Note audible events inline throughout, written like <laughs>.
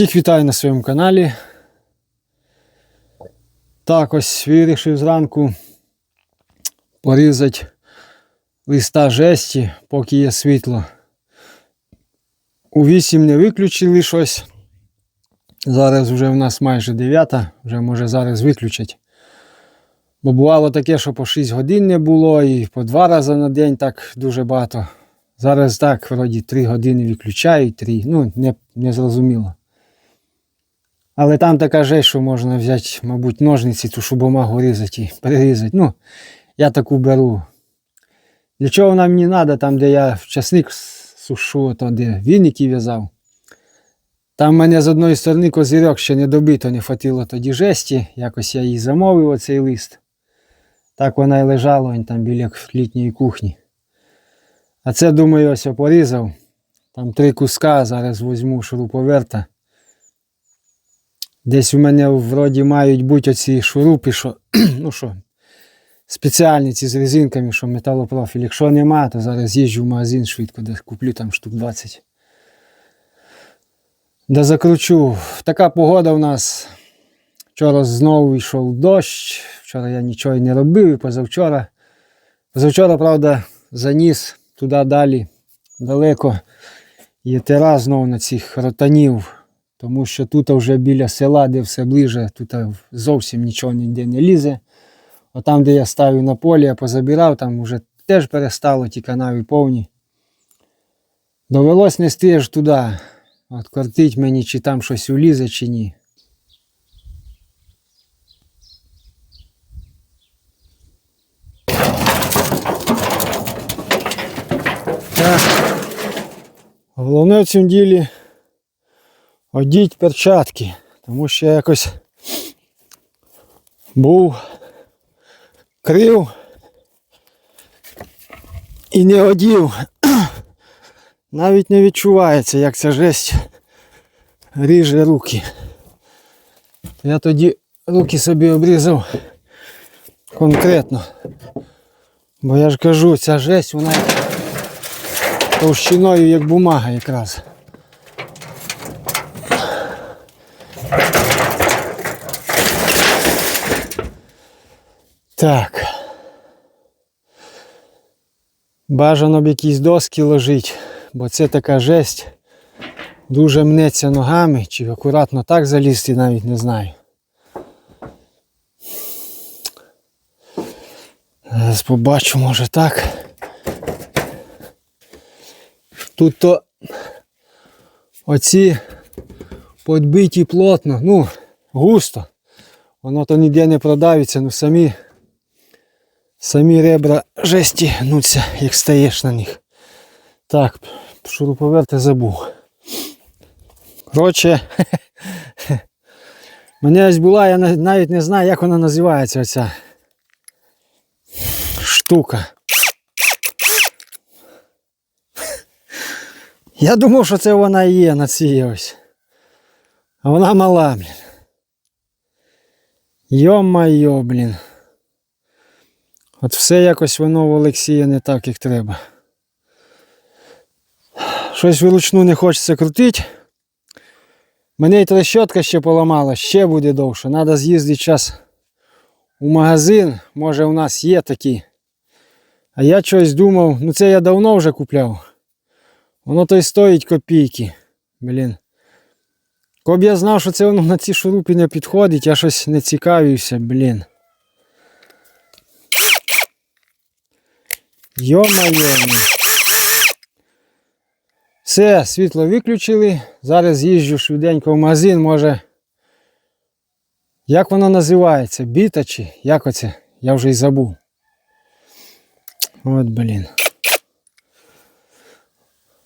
Всіх вітаю на своєму каналі. Так, ось вирішив зранку порізати листа жесті, поки є світло. У 8 не виключили щось. Зараз вже в нас майже 9, вже може зараз виключать. Бо бувало таке, що по 6 годин не було і по 2 рази на день так дуже багато. Зараз так, вроді 3 години виключають, 3, ну, не, не зрозуміло. Але там така жесть, що можна взяти, мабуть, ножниці, ту що бумагу різати і перерізати. Ну, я таку беру. Для чого вона мені треба, там, де я часник сушу, то де віники в'язав. Там мене з одної сторони козирьок ще не добито, не хватило тоді жесті. Якось я її замовив, оцей лист. Так вона і лежала він там біля літньої кухні. А це, думаю, ось я порізав. Там три куска, зараз візьму шуруповерта. Десь у мене вроді мають бути оці шурупи, що, <clears throat> ну що, спеціальні ці з резинками, що металопрофіль. Якщо нема, то зараз їжджу в магазин швидко, де куплю там штук 20. Да закручу. Така погода у нас. Вчора знову йшов дощ. Вчора я нічого не робив, і позавчора. Позавчора, правда, заніс туди далі далеко. Єтера знову на цих ротанів. Тому що тут вже біля села, де все ближе, тут зовсім нічого ніде не лізе. А там, де я ставив на полі, я позабирав, там вже теж перестало ті канави повні. Довелось нести аж туди. От мені, чи там щось улізе, чи ні. Головне в цьому ділі одіть перчатки, тому що я якось був крив і не одів. <clears throat> Навіть не відчувається, як ця жесть ріже руки. Я тоді руки собі обрізав конкретно. Бо я ж кажу, ця жесть, вона товщиною як бумага якраз. Так. Бажано б якісь доски ложить, бо це така жесть. Дуже мнеться ногами, чи акуратно так залізти, навіть не знаю. Зараз побачу, може так. Тут то оці подбиті плотно, ну, густо. Воно то ніде не продавиться, ну самі самі ребра жесті гнуться, як стаєш на них. Так, шуруповерти забув. Коротше, <laughs> мене ось була, я навіть не знаю, як вона називається оця штука. Я думав, що це вона і є на цій ось. А вона мала, блін. Йо-майо, блін. От все якось воно в Олексія не так, як треба. Щось вручну не хочеться крутити. Мене й трещотка ще поламала, ще буде довше. Треба з'їздити час у магазин. Може у нас є такі. А я щось думав, ну це я давно вже купляв. Воно то й стоїть копійки. Блін. Коб я знав, що це воно на ці шурупи не підходить, я щось не цікавився, блін. Йо-моє. Все, світло виключили. Зараз їжджу швиденько в магазин, може. Як воно називається? Біта чи як оце? Я вже й забув. От, блін.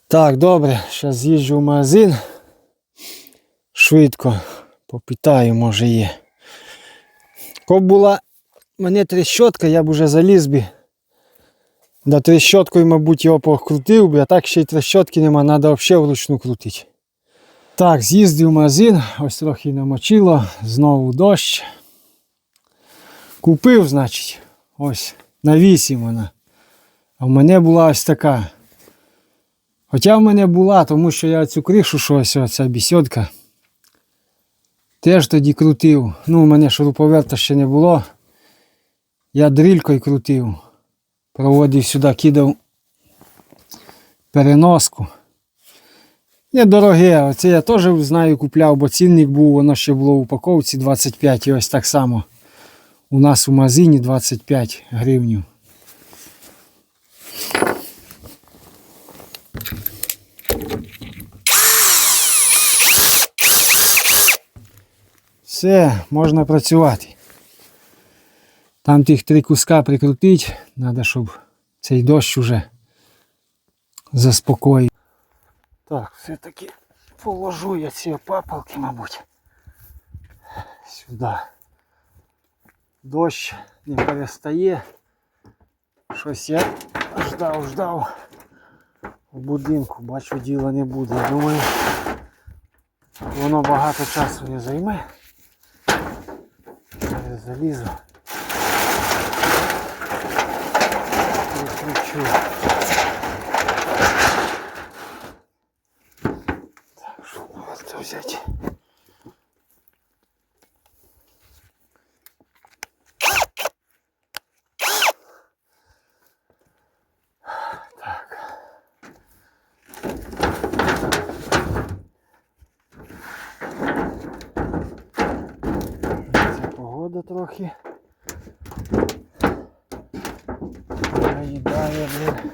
Так, добре, зараз з'їжджу в магазин. Швидко попитаю, може є. Коли була мене трещотка, я б уже заліз би. Да трещоткою, мабуть, його покрутив би, а так ще й трещотки нема, треба взагалі вручну крутити. Так, з'їздив в магазин, ось трохи намочило, знову дощ. Купив, значить, ось на 8 вона. А в мене була ось така. Хоча в мене була, тому що я цю кришу, що ось ця бісідка, Теж тоді крутив. Ну, у мене шуруповерта ще не було. Я дрількою крутив. Проводив сюди, кидав переноску. Недороге, оце я теж знаю, купляв, бо цінник був, воно ще було в упаковці 25 і ось так само. У нас у магазині 25 гривнів. Все, можна працювати. Там тих три куска прикрутить, треба, щоб цей дощ уже заспокоїв. Так, все-таки положу я ці опапалки, мабуть. Сюди. Дощ не перестає. Щось я ждав, ждав. В будинку, бачу, діла не буде. Думаю, воно багато часу не займе. Зараз залізу. Прикручу. Так, що варто взяти? Ця погода трохи. Наїдає, блін.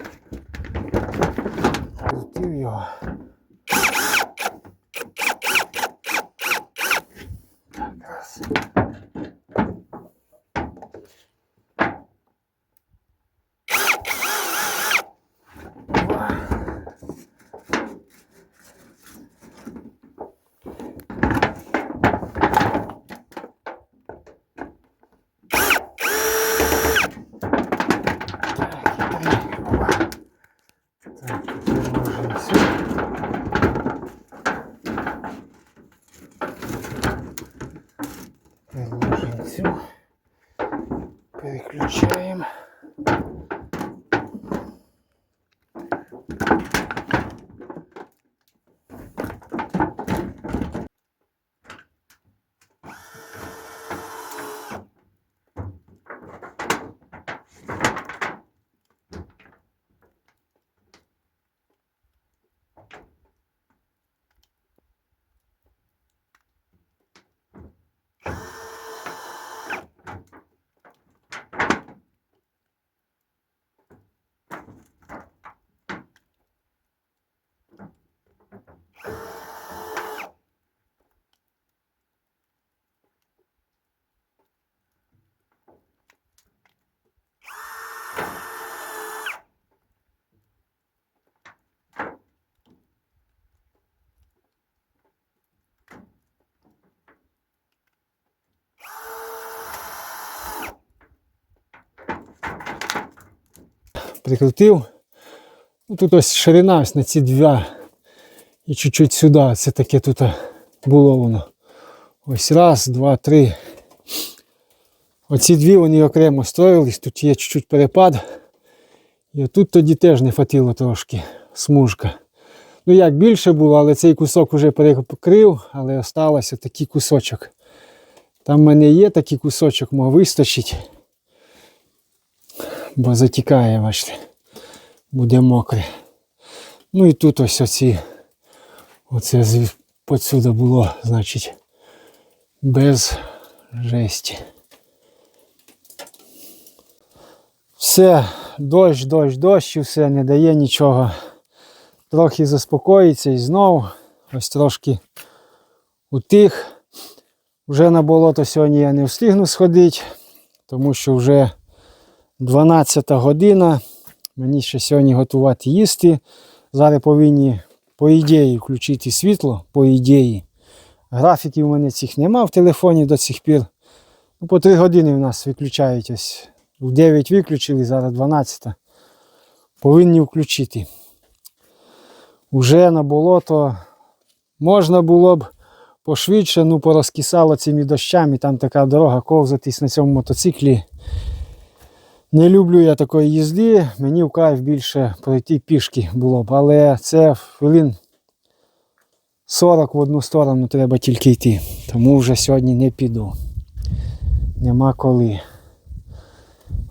Крутив його. Прикрутив. Ну, тут ось ширина ось на ці два. І чуть-чуть сюди. Це таке тут було воно. Ось раз, два, три. Оці дві вони окремо строїлись, тут є чуть-чуть перепад. І тут тоді теж не хватило трошки смужка. Ну як більше було, але цей кусок вже перекрив, але осталося такий кусочок. Там в мене є такий кусочок, мог вистачить бо затікає, бачите, буде мокре. Ну і тут ось оці, оце подсюди було, значить, без жесті. Все, дощ, дощ, дощ, і все, не дає нічого. Трохи заспокоїться і знов ось трошки утих. Вже на болото сьогодні я не встигну сходити, тому що вже 12 година. Мені ще сьогодні готувати їсти. Зараз повинні, по ідеї, включити світло, по ідеї. Графіків у мене цих нема в телефоні до цих пір. Ну, по 3 години в нас виключають ось. В 9 виключили, зараз 12. Повинні включити. Уже на болото можна було б пошвидше, ну порозкисало цими дощами. Там така дорога ковзатись на цьому мотоциклі. Не люблю я такої їзди, мені в кайф більше пройти пішки було б, але це хвилин 40 в одну сторону треба тільки йти. Тому вже сьогодні не піду. Нема коли.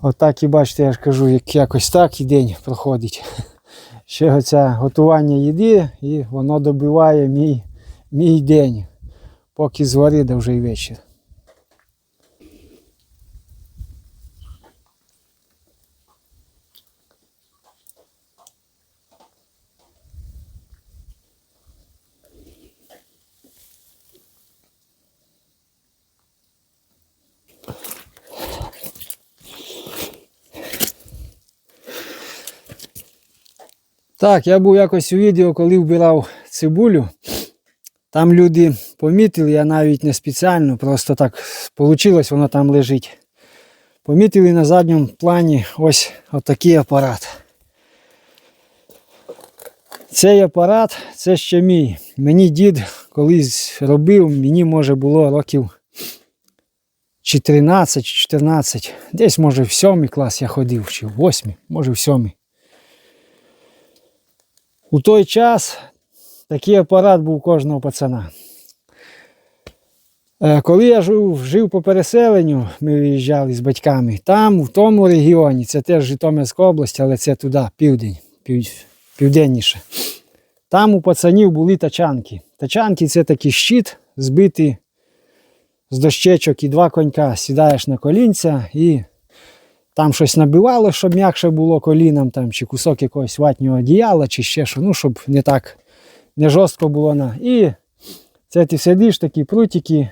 Отак і бачите, я ж кажу, як якось так і день проходить. <laughs> Ще оце готування їди і воно добиває мій, мій день. Поки звари, да вже й вечір. Так, я був якось у відео, коли вбирав цибулю. Там люди помітили, я навіть не спеціально, просто так вийшло, воно там лежить. Помітили на задньому плані ось отакий апарат. Цей апарат це ще мій. Мені дід колись робив, мені може було років чи 13, чи 14. Десь, може, в сьомий клас я ходив, чи в восьмий, може в сьомий. У той час такий апарат був кожного пацана. Е, Коли я жив, жив по переселенню, ми виїжджали з батьками, там, в тому регіоні, це теж Житомирська область, але це туди, південь, пів, південніше. Там у пацанів були тачанки. Тачанки це такий щит, збитий з дощечок і два конька. Сідаєш на колінця і там щось набивало, щоб м'якше було колінам, там, чи кусок якогось ватнього одіяла, чи ще що, ну, щоб не так не жорстко було на. І це ти сидиш, такі прутики.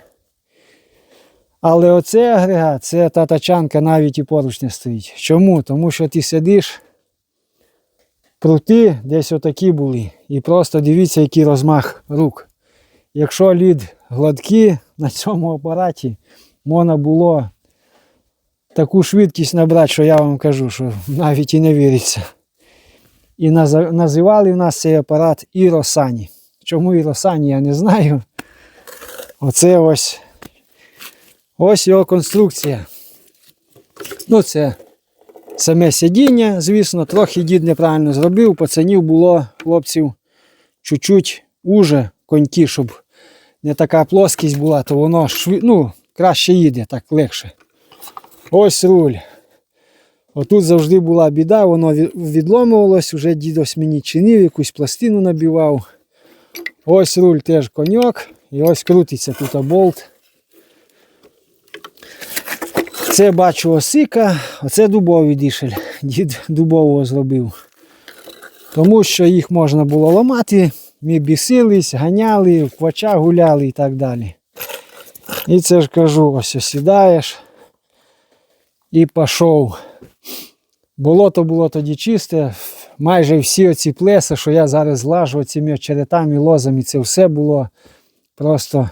Але оцей агрегат, це та тачанка навіть і поруч не стоїть. Чому? Тому що ти сидиш, прути десь отакі були. І просто дивіться, який розмах рук. Якщо лід гладкий на цьому апараті, можна було таку швидкість набрати, що я вам кажу, що навіть і не віриться. І називали в нас цей апарат Іросані. Чому Іросані, я не знаю. Оце ось ось його конструкція. Ну, це саме сидіння, звісно, трохи дід неправильно зробив. Пацанів було хлопців чуть-чуть уже коньки, щоб не така плоскість була, то воно швид... ну, краще їде, так легше. Ось руль. Отут завжди була біда, воно відломувалось, вже дідось мені чинив, якусь пластину набивав. Ось руль теж коньок. І ось крутиться тут болт. Це бачу осика, оце дубовий дишель. Дід дубового зробив. Тому що їх можна було ламати, ми бісились, ганяли, в квача гуляли і так далі. І це ж кажу, ось сідаєш і пішов. Болото було тоді чисте, майже всі оці плеси, що я зараз лажу цими очеретами, лозами, це все було просто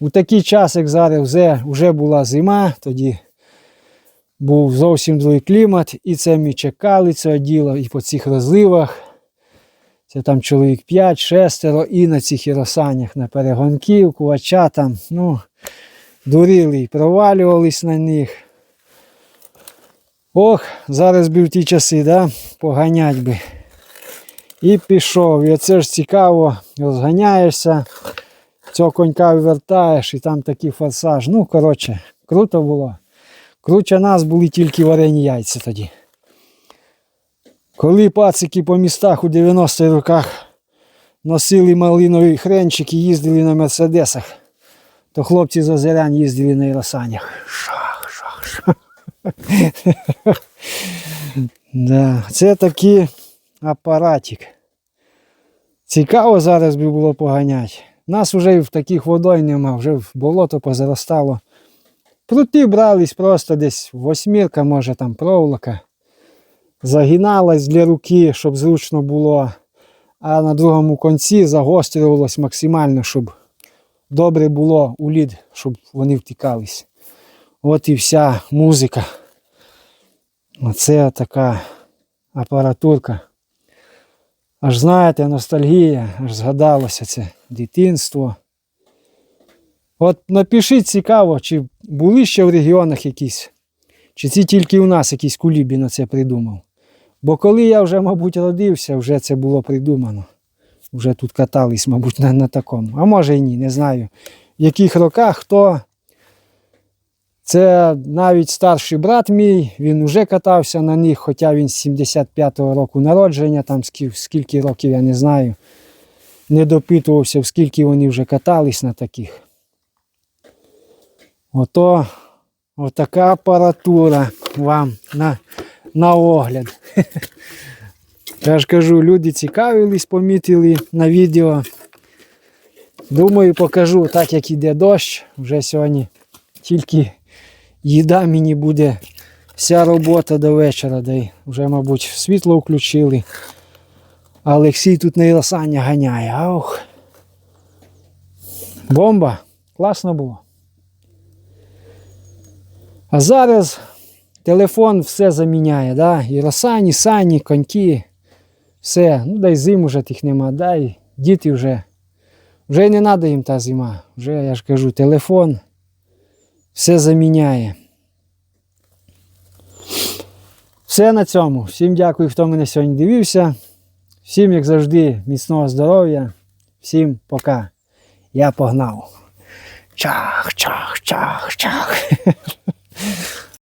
у такий час, як зараз, вже, вже була зима, тоді був зовсім другий клімат, і це ми чекали це діло і по цих розливах. Це там чоловік 5-6 і на цих іросанях, на перегонків, кувача там, ну, дурили і провалювались на них. Ох, зараз би в ті часи, да? поганять би. І пішов. І оце ж цікаво, розганяєшся, цього конька вивертаєш і там такий форсаж. Ну, коротше, круто було. Круче нас були тільки варені яйця тоді. Коли пацики по містах у 90-х роках носили малинові хренчики, їздили на мерседесах, то хлопці з озерян їздили на іросанях. Да, це такий апаратик. Цікаво зараз би було поганяти. Нас вже в таких водой нема, вже в болото позаростало. Прути брались просто десь восьмірка, може там проволока. Загиналась для руки, щоб зручно було. А на другому конці загострювалось максимально, щоб добре було у лід, щоб вони втікались. От і вся музика. Оце така апаратурка. Аж знаєте, ностальгія, аж згадалося це дитинство. От напишіть цікаво, чи були ще в регіонах якісь, чи це тільки у нас якийсь кулібі на це придумав. Бо коли я вже, мабуть, родився, вже це було придумано. вже тут катались, мабуть, на, на такому. А може і ні, не знаю. В яких роках хто. Це навіть старший брат мій, він вже катався на них, хоча він з 75-го року народження, там скільки, років я не знаю. Не допитувався, скільки вони вже катались на таких. Ото отака апаратура вам на, на огляд. Я ж кажу, люди цікавились, помітили на відео. Думаю, покажу, так як іде дощ, вже сьогодні тільки їда мені буде вся робота до вечора, де вже, мабуть, світло включили. А Олексій тут на Ілосання ганяє. Аух. Бомба. Класно було. А зараз телефон все заміняє, да? і росані, сані, коньки, все. Ну дай зим уже тих нема, дай діти вже. Вже не треба їм та зима. Вже я ж кажу, телефон все заміняє. Все на цьому. Всім дякую, хто мене сьогодні дивився. Всім, як завжди, міцного здоров'я. Всім пока. Я погнав. Чах, чах, чах, чах. <laughs>